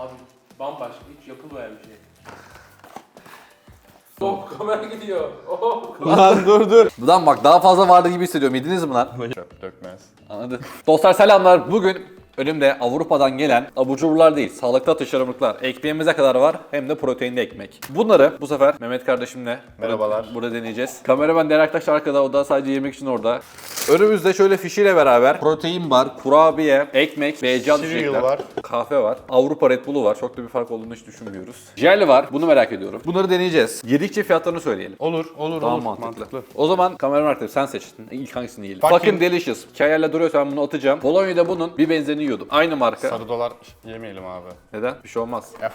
Abi bambaşka hiç yapılmayan bir şey. Oh kamera gidiyor. Oh. Lan dur dur. Lan bak daha fazla vardı gibi hissediyorum. Yediniz mi lan? Çöp dökmez. Anladın. Dostlar selamlar. Bugün önümde Avrupa'dan gelen abur cuburlar değil, sağlıklı atıştırmalıklar. Ekmeğimize kadar var hem de proteinli ekmek. Bunları bu sefer Mehmet kardeşimle Merhabalar. Burada, burada deneyeceğiz. Kameraman diğer arkadaş arkada, o da sadece yemek için orada. Önümüzde şöyle fişiyle beraber protein var, kurabiye, ekmek, BC Cereal düşecekler. var. Kahve var. Avrupa Red Bull'u var. Çok da bir fark olduğunu hiç düşünmüyoruz. Jel var. Bunu merak ediyorum. Bunları deneyeceğiz. Yedikçe fiyatlarını söyleyelim. Olur, olur, Daha olur. mantıklı. O zaman kameraman arkadaş sen seçtin. İlk hangisini yiyelim? Fucking- Fucking Delicious. Hikayeyle duruyorsa ben bunu atacağım. Polonya'da bunun bir benzerini yiyordum. Aynı marka. Sarı dolar yemeyelim abi. Neden? Bir şey olmaz. F.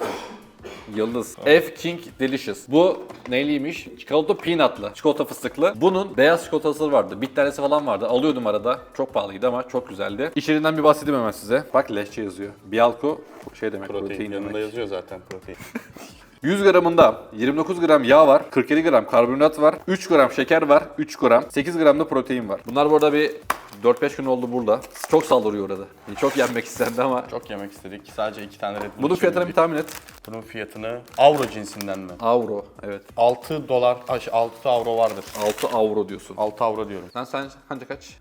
Yıldız. F King Delicious. Bu neyliymiş? Çikolata peanutlı. Çikolata fıstıklı. Bunun beyaz çikolatası vardı. Bir tanesi falan vardı. Alıyordum arada. Çok pahalıydı ama çok güzeldi. İçeriğinden bir bahsedeyim hemen size. Bak lehçe yazıyor. Bialko şey demek protein, Protein demek. yanında yazıyor zaten protein. 100 gramında 29 gram yağ var, 47 gram karbonhidrat var, 3 gram şeker var, 3 gram, 8 gram da protein var. Bunlar burada bir 4-5 gün oldu burada. Çok saldırıyor orada. Çok yenmek istendi ama. Çok yemek istedik. Sadece iki tane Red Bull Bunun fiyatını bir tahmin et. Bunun fiyatını avro cinsinden mi? Avro. Evet. 6 dolar, ay, 6 avro vardır. 6 avro diyorsun. 6 avro diyorum. Sen sen sence kaç?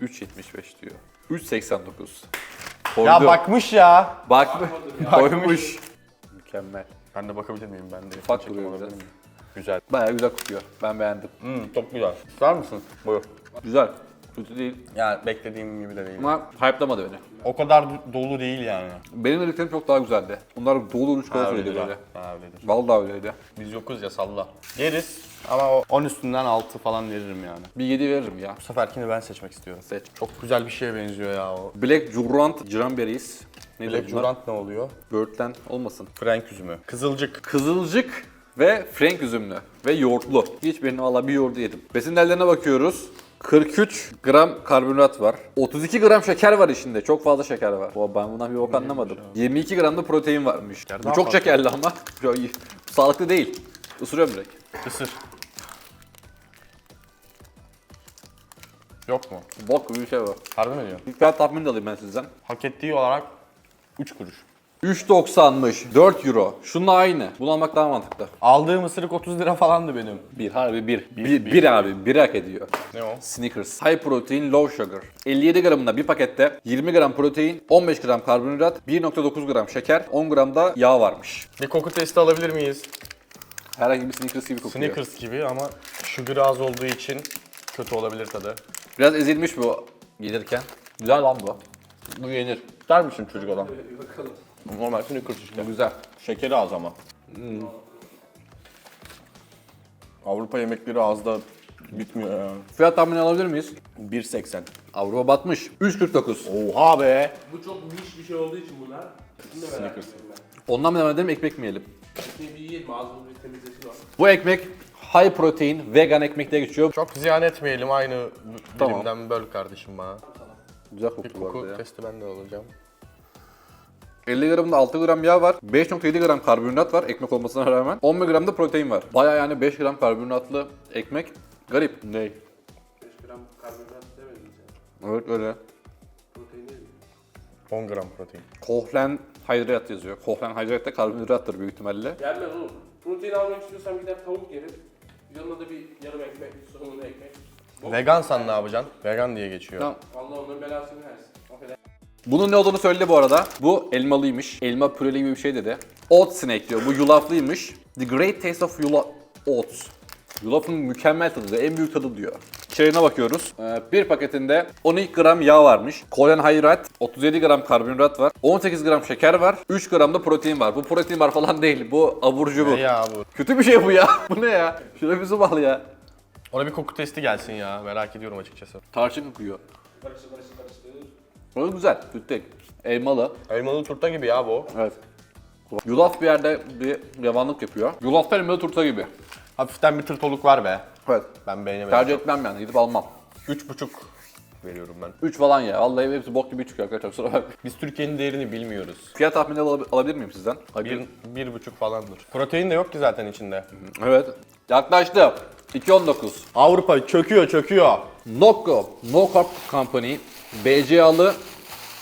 3.75. 3.75 diyor. 3.89. Ya bakmış ya. Bak koymuş. Mükemmel. Ben de bakabilir miyim? Ben de Ufak çekim duruyor alabilir biraz. miyim? Güzel. Bayağı güzel kokuyor. Ben beğendim. Hmm, çok güzel. İster misin? Buyur. Güzel. Kötü değil. Yani beklediğim gibi de değil. Ama hype'lamadı beni. O kadar do- dolu değil yani. Benim dediklerim çok daha güzeldi. Bunlar dolu üç öyledir söyledi böyle. Ha, öyledir. Vallahi öyleydi. Biz yokuz ya salla. Yeriz ama o 10 üstünden 6 falan veririm yani. Bir 7 veririm ya. Bu seferkini ben seçmek istiyorum. Seç. Çok güzel bir şeye benziyor ya o. Black Jurant Cranberries. Ne Black ne oluyor? Böğürtlen olmasın. Frank üzümü. Kızılcık. Kızılcık ve Frank üzümlü ve yoğurtlu. Hiçbirini valla bir yoğurdu yedim. Besin değerlerine bakıyoruz. 43 gram karbonhidrat var. 32 gram şeker var içinde. Çok fazla şeker var. Oha, ben bundan bir bok anlamadım. 22 gram da protein varmış. Bu çok şekerli ama. Sağlıklı değil. Isırıyorum direkt. Isır. Yok mu? Bok gibi bir şey var. Harbi mi diyor? Bir fiyat tahmini de alayım ben sizden. Hak ettiği olarak 3 kuruş. 3.90'mış. 4 euro. Şununla aynı. Bunu almak daha mantıklı. Aldığım ısırık 30 lira falandı benim. Bir harbi bir. Bir, Bir, abi. Bir hak ediyor. Ne o? Snickers. High protein, low sugar. 57 gramında bir pakette 20 gram protein, 15 gram karbonhidrat, 1.9 gram şeker, 10 gram da yağ varmış. Bir koku testi alabilir miyiz? Herhangi bir Snickers gibi kokuyor. Snickers gibi ama sugar az olduğu için kötü olabilir tadı. Biraz ezilmiş bu gelirken. Güzel lan bu. Bu yenir. İster misin çocuk adam? Bakalım. Normal Snickers işte. Güzel. Şekeri az ama. Avrupa yemekleri az da bitmiyor ya. Fiyat tahmini alabilir miyiz? 1.80. Avrupa batmış. 3.49. Oha be. Bu çok niş bir şey olduğu için bunlar. Ben. Ondan mı devam edelim ekmek mi yiyelim? Şimdi bir yiyelim ağzımızı bir temizlesin o. Bu ekmek high protein vegan ekmek diye geçiyor. Çok ziyan etmeyelim aynı Tamam. dilimden böl kardeşim bana. Güzel Bir koktu bu koku arada ya. testi ben de alacağım. 50 gramda 6 gram yağ var. 5.7 gram karbonhidrat var ekmek olmasına rağmen. 11 gram da protein var. Baya yani 5 gram karbonhidratlı ekmek. Garip. Ne? 5 gram karbonhidrat demedin sen. Evet öyle. Protein değil mi? 10 gram protein. Kohlen hidrat yazıyor. Kohlen hidrat da karbonhidrattır büyük ihtimalle. Gelmez oğlum. Protein almak istiyorsan gider tavuk yerim. Yanına da bir yarım ekmek, bir sonuna ekmek. Vegansan ne yapacaksın? Vegan diye geçiyor. Tamam. Allah onların belasını versin. Affedersin. Bunun ne olduğunu söyledi bu arada. Bu elmalıymış. Elma püreli gibi bir şey dedi. Oat snack diyor. Bu yulaflıymış. The great taste of yula oats. Yulafın mükemmel tadı diyor. En büyük tadı diyor. İçeriğine bakıyoruz. Ee, bir paketinde 12 gram yağ varmış. Kolonhidrat, 37 gram karbonhidrat var. 18 gram şeker var. 3 gram da protein var. Bu protein var falan değil. Bu abur cubur. Ne ya bu? Kötü bir şey bu ya. bu ne ya? Şuna bir zoom al ya. Ona bir koku testi gelsin ya. Merak ediyorum açıkçası. Tarçın kokuyor. Karıştır karıştır güzel. Değil. Elmalı. Elmalı turta gibi ya bu. Evet. Yulaf bir yerde bir yavanlık yapıyor. Yulafta elmalı turta gibi. Hafiften bir tırtoluk var be. Evet. Ben beğenemedim. Tercih etmem yani. Gidip almam. Üç buçuk veriyorum ben. 3 falan ya. Vallahi hepsi bok gibi çıkıyor arkadaşlar. Kusura bakmayın. Biz Türkiye'nin değerini bilmiyoruz. Fiyat tahmini alab- alabilir miyim sizden? Bir, bir buçuk falandır. Protein de yok ki zaten içinde. Evet. Yaklaştı. 2.19. Avrupa çöküyor çöküyor. Nocco, No Carb Company, BCA'lı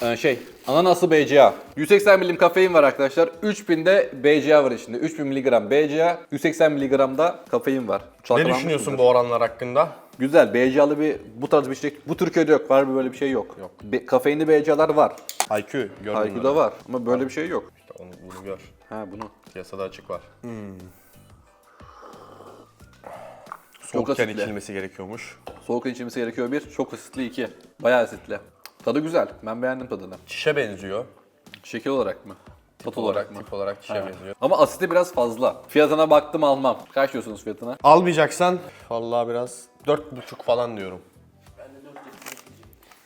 Ee, şey, ananaslı BCA. 180 milim kafein var arkadaşlar. 3000 de BCA var içinde. 3000 miligram BCA, 180 miligram da kafein var. Ne Çalkalanmış düşünüyorsun mıdır? bu oranlar hakkında? Güzel. BCA'lı bir bu tarz bir şey. Bu Türkiye'de yok. Var bir böyle bir şey yok. Yok. Be- kafeinli BCA'lar var. IQ gör IQ'da var ama böyle bir şey yok. İşte onu, bunu gör. Ha bunu. Piyasada açık var. Çok Soğukken asitli. içilmesi gerekiyormuş. Soğuk içilmesi gerekiyor bir. Çok asitli iki. Bayağı asitli. Tadı güzel. Ben beğendim tadını. Çişe benziyor. Şekil olarak mı? Tat olarak mı? Tip olarak çişe Ha. benziyor. Ama asiti biraz fazla. Fiyatına baktım almam. Kaç diyorsunuz fiyatına? Almayacaksan vallahi biraz 4,5 falan diyorum.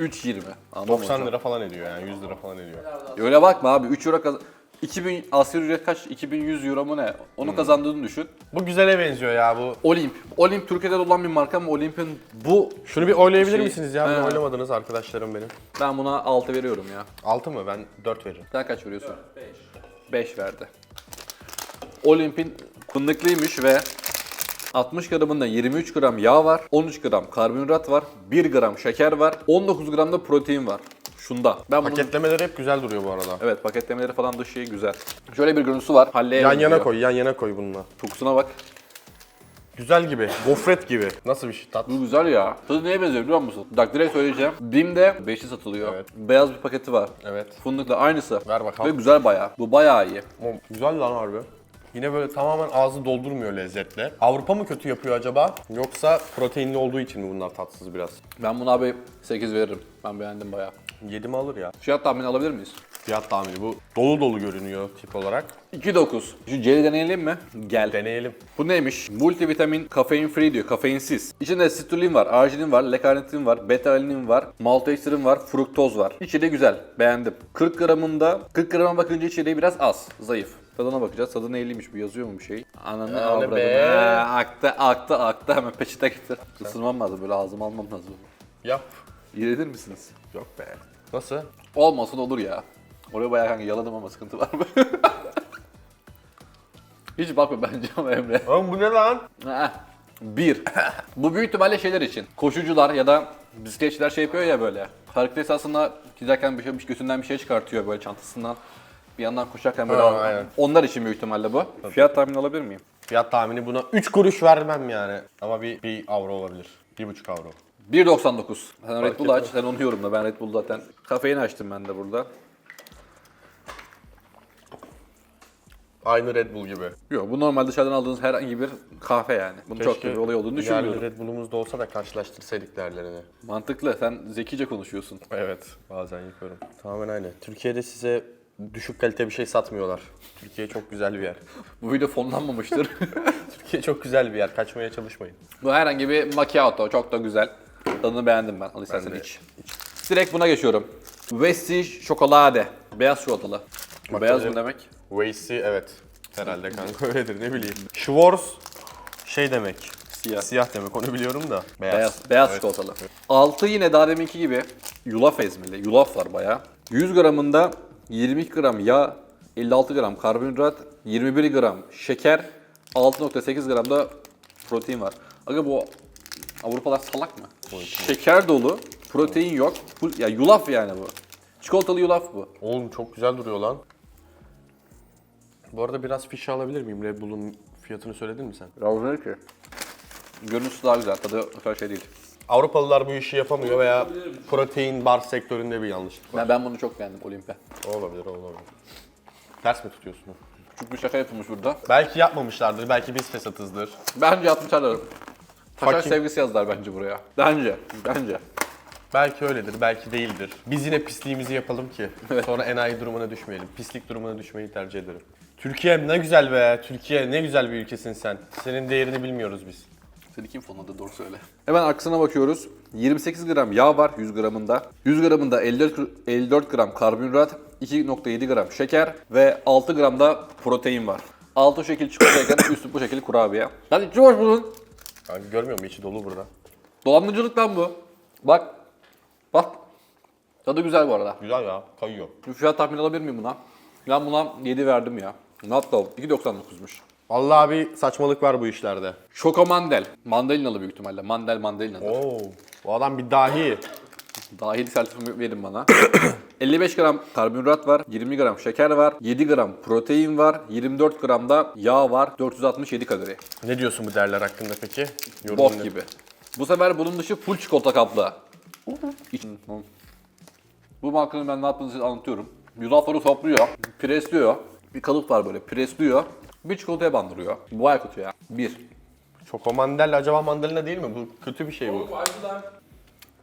3.20. Anlamadım. 90 lira falan ediyor yani 100 lira falan ediyor. Öyle bakma abi 3 euro kaz 2000 asgari ücret kaç? 2100 euro mu ne? Onu kazandığını düşün. Bu güzele benziyor ya bu. Olimp. Olimp Türkiye'de olan bir marka ama Olimp'in bu Şunu bir oylayabilir Şey- misiniz ya? He. Bunu oylamadınız arkadaşlarım benim. ben buna 6 veriyorum ya. 6 mı? Ben 4 veririm. Sen kaç veriyorsun? 5 verdi. Olimp'in fındıklıymış ve 60 gramında 23 gram yağ var, 13 gram karbonhidrat var, 1 gram şeker var, 19 gram da protein var. Şunda. Ben Paketlemeleri hep güzel duruyor bu arada. Evet paketlemeleri falan dışı güzel. Şöyle bir görüntüsü var. Halleye Yan yana benziyor. koy, yan yana koy bununla. Kokusuna bak. Güzel gibi, gofret gibi. Nasıl bir şey tat? Bu güzel ya. Tadı neye benziyor biliyor musun? Bak direkt söyleyeceğim. Bim'de 5'li satılıyor. Evet. Beyaz bir paketi var. Evet. Fındıkla aynısı. Ver Ve bakalım. güzel bayağı. Bu bayağı iyi. O güzel lan harbi. Yine böyle tamamen ağzı doldurmuyor lezzetle. Avrupa mı kötü yapıyor acaba? Yoksa proteinli olduğu için mi bunlar tatsız biraz? Ben buna abi 8 veririm. Ben beğendim bayağı. 7 mi alır ya? Fiyat tahmini alabilir miyiz? Fiyat tahmini bu. Dolu dolu görünüyor tip olarak. 2.9. Şu jeli deneyelim mi? Gel. Deneyelim. Bu neymiş? Multivitamin kafein free diyor. Kafeinsiz. İçinde situlin var, arginin var, lekanitin var, beta alinin var, maltodextrin var, fruktoz var. İçeriği güzel. Beğendim. 40 gramında 40 grama bakınca içeriği biraz az. Zayıf. Tadına bakacağız. Tadı neyliymiş? Bu yazıyor mu bir şey? Ananı be. Ha, aktı, aktı, aktı. Hemen peçete getir. Isırmam lazım. Böyle ağzıma almam lazım. Yap. Yedir misiniz? Yok be. Nasıl? Olmasın olur ya. Oraya bayağı kanka yaladım ama sıkıntı var mı? Hiç bakma bence ama Emre. Oğlum bu ne lan? Bir. Bu büyük ihtimalle şeyler için. Koşucular ya da bisikletçiler şey yapıyor ya böyle. Hareket esasında giderken bir şey, götünden bir şey çıkartıyor böyle çantasından. Bir yandan koşarken böyle. Ha, aynen. Onlar için büyük ihtimalle bu. Fiyat tahmini alabilir miyim? Fiyat tahmini buna 3 kuruş vermem yani. Ama bir, bir avro olabilir. 1,5 avro. 1.99. Sen Red Bull'u aç, sen onu yorumla. Ben Red Bull zaten. Kafeini açtım ben de burada. Aynı Red Bull gibi. Yok bu normal dışarıdan aldığınız herhangi bir kahve yani. Bunun çok da bir olay olduğunu düşünmüyorum. Red Bull'umuz da olsa da karşılaştırsaydık değerlerini. Mantıklı. Sen zekice konuşuyorsun. Evet, bazen yapıyorum. Tamamen aynı. Türkiye'de size düşük kalite bir şey satmıyorlar. Türkiye çok güzel bir yer. Bu video fonlanmamıştır. Türkiye çok güzel bir yer. Kaçmaya çalışmayın. Bu herhangi bir macchiato. Çok da güzel. Tadını beğendim ben. Al istersen de. iç. Direkt buna geçiyorum. Vestige Şokolade. Beyaz çikolatalı. Bak Beyaz mı demek? Waste'i evet. Herhalde kanka öyledir ne bileyim. Schwarz şey demek. Siyah. Siyah demek onu biliyorum da. Beyaz. Beyaz, beyaz Evet. çikolatalı. Altı yine daha deminki gibi yulaf ezmeli. Yulaf var bayağı. 100 gramında 22 gram yağ, 56 gram karbonhidrat, 21 gram şeker, 6.8 gram da protein var. Aga bu Avrupalar salak mı? Şeker dolu, protein yok. Bu, ya yulaf yani bu. Çikolatalı yulaf bu. Oğlum çok güzel duruyor lan. Bu arada biraz fiş alabilir miyim? Red Bull'un fiyatını söyledin mi sen? Razı ki. Görüntüsü daha güzel, tadı o kadar şey değil. Avrupalılar bu işi yapamıyor veya protein bar sektöründe bir yanlışlık var. Ben, ben bunu çok beğendim Olimpe. Olabilir, olabilir. Ters mi tutuyorsun? Küçük bir şaka yapılmış burada. Belki yapmamışlardır, belki biz fesatızdır. Bence atmışlar. Taşak Fakir- sevgisi yazdılar bence buraya. Bence, bence. Belki öyledir, belki değildir. Biz yine pisliğimizi yapalım ki sonra enayi durumuna düşmeyelim. Pislik durumuna düşmeyi tercih ederim. Türkiye ne güzel be. Türkiye ne güzel bir ülkesin sen. Senin değerini bilmiyoruz biz. Seni kim fonladı doğru söyle. Hemen arkasına bakıyoruz. 28 gram yağ var 100 gramında. 100 gramında 54, gr- 54 gram karbonhidrat, 2.7 gram şeker ve 6 gram da protein var. Altı şekil çikolatayken üstü bu şekil kurabiye. Lan içi boş bunun. Kanka görmüyor musun? İçi dolu burada. Dolandırıcılık lan bu. Bak. Bak. Tadı güzel bu arada. Güzel ya, kayıyor. Bir fiyat tahmin alabilir miyim buna? Ben buna 7 verdim ya. Not low. 2.99'muş. Vallahi bir saçmalık var bu işlerde. Şoko mandel. Mandalinalı büyük ihtimalle. Mandel mandalinalı. Oo, bu adam bir dahi. Dahili sertifikamı verin bana. 55 gram karbonhidrat var, 20 gram şeker var, 7 gram protein var, 24 gram da yağ var, 467 kalori. Ne diyorsun bu değerler hakkında peki? Yorumun Bok ne? gibi. Bu sefer bunun dışı full çikolata kaplı. İç- Bu markanın ben ne yaptığını size anlatıyorum. Yulafları topluyor, presliyor. Bir kalıp var böyle, presliyor. Bir çikolataya bandırıyor. Bu kötü ya. Bir. Çoko mandalina acaba mandalina değil mi? Bu kötü bir şey bu.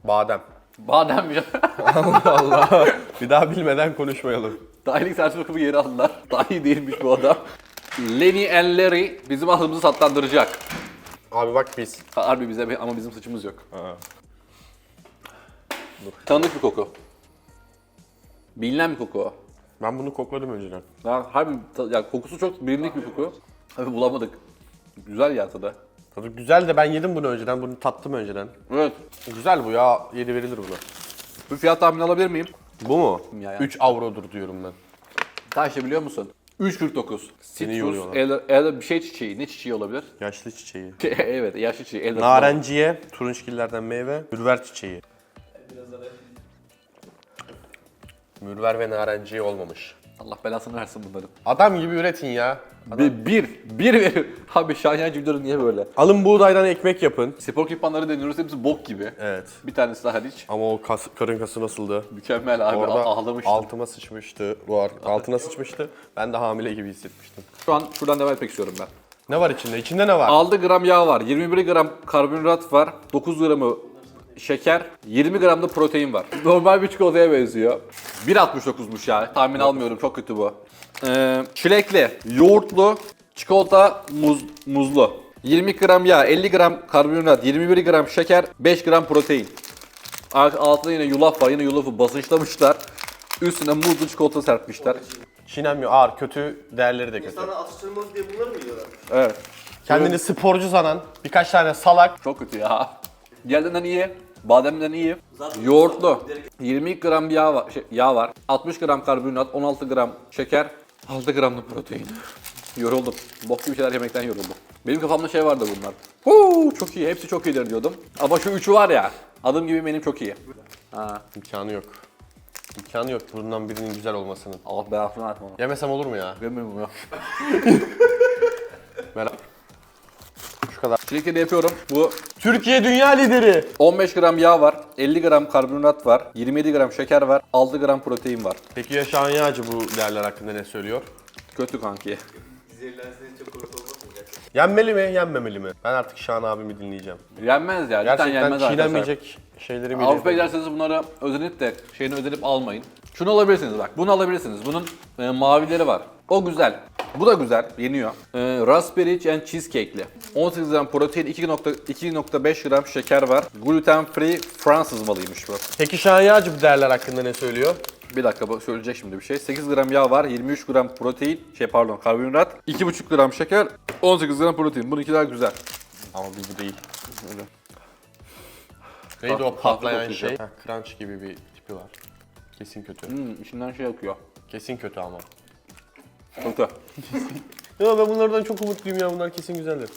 Badem. Badem bir Allah. bir daha bilmeden konuşmayalım. Dahilik sertifikatı geri aldılar. Daha iyi değilmiş bu adam. Lenny and Larry bizim aklımızı tatlandıracak. Abi bak biz. Harbi bize ama bizim saçımız yok. Tanıdık bir koku. Bilinen bir koku o. Ben bunu kokladım önceden. Ya harbi ta- ya kokusu çok bilindik bir koku. Abi bulamadık. Güzel ya tadı. Tadı güzel de ben yedim bunu önceden. Bunu tattım önceden. Evet. Güzel bu ya. 7 verilir buna. Bir fiyat tahmini alabilir miyim? Bu mu? Ya ya. 3 avrodur diyorum ben. Kaç biliyor musun? 3.49. Seni Citrus, yoruyorlar. el, el, bir şey çiçeği. Ne çiçeği olabilir? Yaşlı çiçeği. evet, yaşlı çiçeği. El Narenciye, turunçgillerden meyve, mürver çiçeği. Mürver ve narenciye olmamış. Allah belasını versin bunların. Adam gibi üretin ya. Bir, bir, bir verir. Abi Şahin videoları niye böyle? Alın buğdaydan ekmek yapın. Spor ekipmanları deniyoruz hepsi bok gibi. Evet. Bir tanesi daha hariç. Ama o kas, karın kası nasıldı? Mükemmel abi Orada ağlamıştım. altıma sıçmıştı. Bu ar- altına sıçmıştı. Ben de hamile gibi hissetmiştim. Şu an şuradan devam etmek istiyorum ben. Ne var içinde? İçinde ne var? 6 gram yağ var, 21 gram karbonhidrat var, 9 gramı şeker, 20 gram da protein var. Normal bir çikolataya benziyor. 1.69'muş ya. Tahmin almıyorum. Çok kötü bu. Ee, çilekli, yoğurtlu, çikolata muz, muzlu. 20 gram yağ, 50 gram karbonhidrat, 21 gram şeker, 5 gram protein. Alt- Altında yine yulaf var. Yine yulafı basınçlamışlar. Üstüne muzlu çikolata serpmişler. Çiğnenmiyor. Ağır. Kötü değerleri de kötü. Sana atıştırmalık diye bunları mı yiyorlar? Evet. Kendini sporcu sanan birkaç tane salak. Çok kötü ya. Diğerlerinden iyi. Bademden iyi. Yoğurtlu. 20 gram yağ var, şey, yağ var. 60 gram karbonhidrat, 16 gram şeker, 6 gram da protein. Yoruldum. Bok gibi şeyler yemekten yoruldum. Benim kafamda şey vardı bunlar. Huu, çok iyi. Hepsi çok iyidir diyordum. Ama şu üçü var ya. Adım gibi benim çok iyi. Ha. İmkanı yok. İmkanı yok bundan birinin güzel olmasının. Allah belasını onu. Yemesem olur mu ya? Bilmiyorum ya. Merak. Kadar. Çilekleri yapıyorum. Bu Türkiye dünya lideri. 15 gram yağ var, 50 gram karbonhidrat var, 27 gram şeker var, 6 gram protein var. Peki ya Şahan Yağcı bu değerler hakkında ne söylüyor? Kötü kanki. Zehirlenseniz çok gerçekten? Yenmeli mi, yenmemeli mi? Ben artık Şahan abimi dinleyeceğim. Yenmez ya. Cidden Gerçekten yenmez arkadaşlar. çiğnenmeyecek şeyleri mi? Avrupa giderseniz bunları özenip de şeyini özenip almayın. Şunu alabilirsiniz bak. Bunu alabilirsiniz. Bunun e, mavileri var. O güzel. Bu da güzel. Yeniyor. E, raspberry and cheesecake'li. 18 gram protein, 2.2.5 gram şeker var. Gluten free Fransız malıymış bu. Peki Şahan Yağcı bu değerler hakkında ne söylüyor? Bir dakika söyleyecek şimdi bir şey. 8 gram yağ var, 23 gram protein, şey pardon karbonhidrat, 2.5 gram şeker, 18 gram protein. Bununki daha güzel. Ama bu bu değil. Öyle. Neydi o patlayan şey? Ha, crunch gibi bir tipi var. Kesin kötü. Hmm, içinden şey akıyor. Kesin kötü ama. Kötü. Ya ben bunlardan çok umutluyum ya bunlar kesin güzeldir.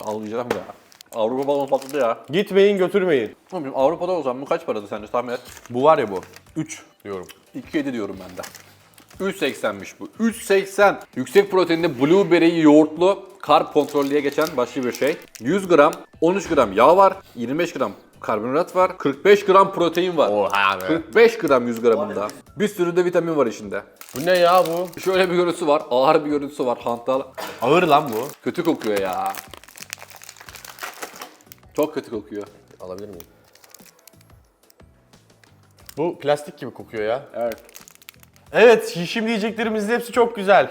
Almayacağım ya. Avrupa balonu patladı ya. Gitmeyin götürmeyin. Oğlum Avrupa'da o zaman bu kaç paradı sence tahmin et? Bu var ya bu. 3 diyorum. 2.7 diyorum ben de. 3.80'miş bu. 3.80. Yüksek proteinli blueberry yoğurtlu karb kontrollüye geçen başka bir şey. 100 gram, 13 gram yağ var, 25 gram karbonhidrat var, 45 gram protein var. Oha be. 45 gram 100 gramında. Bir sürü de vitamin var içinde. Bu ne ya bu? Şöyle bir görüntüsü var, ağır bir görüntüsü var, hantal. Ağır lan bu. Kötü kokuyor ya. Çok kötü kokuyor. Alabilir miyim? Bu plastik gibi kokuyor ya. Evet. Evet, şimdi yiyeceklerimizin hepsi çok güzel.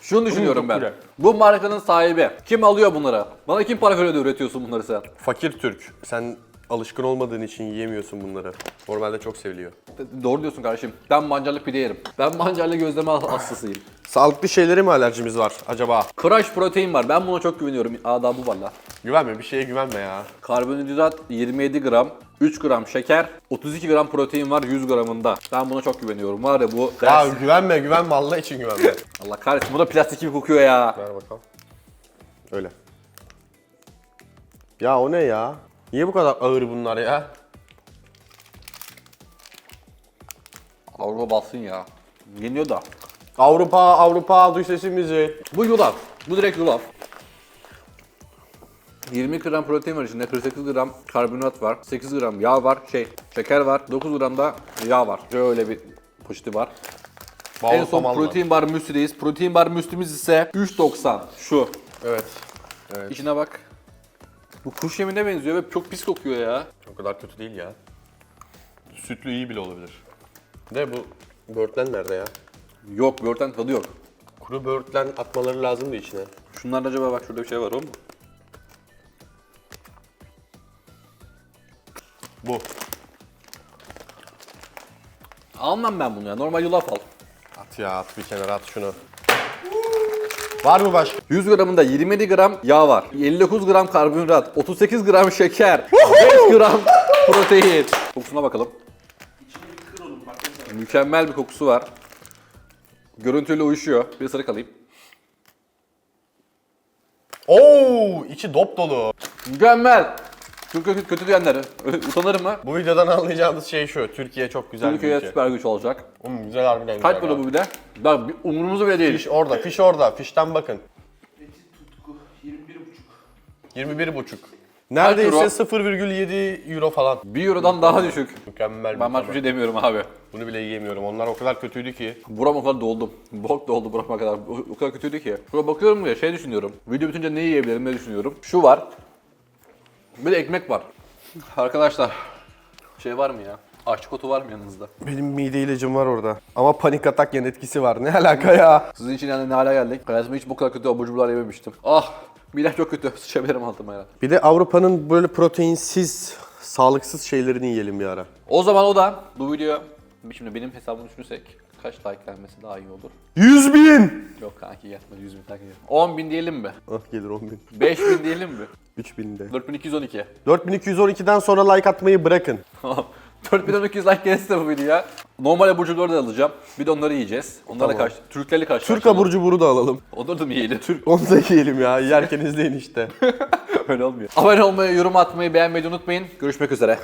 Şunu düşünüyorum ben. güzel. Bu markanın sahibi. Kim alıyor bunları? Bana kim para veriyor da üretiyorsun bunları sen? Fakir Türk. Sen alışkın olmadığın için yiyemiyorsun bunları. Normalde çok seviliyor. Doğru diyorsun kardeşim. Ben mancarlı pide yerim. Ben mancarlı gözleme hastasıyım. Sağlıklı şeylere mi alerjimiz var acaba? Crush protein var. Ben buna çok güveniyorum. Adabı var la. Güvenme, bir şeye güvenme ya. Karbonhidrat 27 gram, 3 gram şeker, 32 gram protein var 100 gramında. Ben buna çok güveniyorum. Var ya bu Ya ders. güvenme, güvenme Allah için güvenme. Allah kahretsin bu da plastik gibi kokuyor ya. Ver bakalım. Öyle. Ya o ne ya? Niye bu kadar ağır bunlar ya? Avrupa bassın ya. Yeniyor da. Avrupa, Avrupa duy sesimizi. Bu yulaf. Bu direkt yulaf. 20 gram protein var içinde, 48 gram karbonhidrat var, 8 gram yağ var, şey, şeker var, 9 gram da yağ var. Şöyle bir poşeti var. Bağlı en son protein bar müslideyiz. Protein bar müslimiz ise 3.90. Şu. Evet. Evet. İçine bak. Bu kuş yemine benziyor ve çok pis kokuyor ya. O kadar kötü değil ya. Sütlü iyi bile olabilir. De bu böğürtlen nerede ya? Yok, böğürtlen tadı yok. Kuru böğürtlen atmaları lazımdı içine. Şunlarda acaba bak şurada bir şey var o mu? Bu. Almam ben bunu ya. Normal yulaf al. At ya at bir kenara at şunu. Var mı başka? 100 gramında 27 gram yağ var. 59 gram karbonhidrat, 38 gram şeker, 5 gram protein. Kokusuna bakalım. Mükemmel bir kokusu var. Görüntüyle uyuşuyor. Bir ısırık alayım. Oo, içi dop dolu. Mükemmel. Çok kötü, kötü diyenler. Utanır mı? Bu videodan anlayacağımız şey şu. Türkiye çok güzel Türkiye'ye bir ülke. süper güç olacak. Hmm, güzel harbiden güzel. Kaç para bu bir de? Bak bir umurumuzda bile değil. Fiş orada, fiş orada. Fişten bakın. Eti tutku 21,5. 21 buçuk. Neredeyse euro? 0,7 euro falan. 1 eurodan daha düşük. Mükemmel Ben başka bir şey demiyorum abi. Bunu bile yiyemiyorum. Onlar o kadar kötüydü ki. Buram o kadar doldum. Bok doldu burama kadar. O, o kadar kötüydü ki. Şuraya bakıyorum ya şey düşünüyorum. Video bitince ne yiyebilirim ne düşünüyorum. Şu var. Bir de ekmek var. Arkadaşlar şey var mı ya? Aşçı kotu var mı yanınızda? Benim mide ilacım var orada. Ama panik atak yan etkisi var. Ne alaka ya? Sizin için yani ne hale geldik? Hayatımda hiç bu kadar kötü abur cuburlar yememiştim. Ah! Midem çok kötü. Sıçabilirim altıma ya. Bir de Avrupa'nın böyle proteinsiz, sağlıksız şeylerini yiyelim bir ara. O zaman o da bu video şimdi benim hesabımı düşünürsek kaç like gelmesi daha iyi olur? 100 bin! Yok kanki yetmedi 100 bin takip 10 bin diyelim mi? Ah gelir 10 bin. 5 bin diyelim mi? 3000 de. 4212. 4212'den sonra like atmayı bırakın. 4200 like gelirse bu videoya normal abur cuburları da alacağım. Bir de onları yiyeceğiz. Onlara Tamam. kaç, Türklerle kaç. Türk abur cuburu da alalım. Onları da mı yiyelim? Türk Onu da yiyelim ya. Yerken izleyin işte. öyle olmuyor. Abone olmayı, yorum atmayı, beğenmeyi unutmayın. Görüşmek üzere.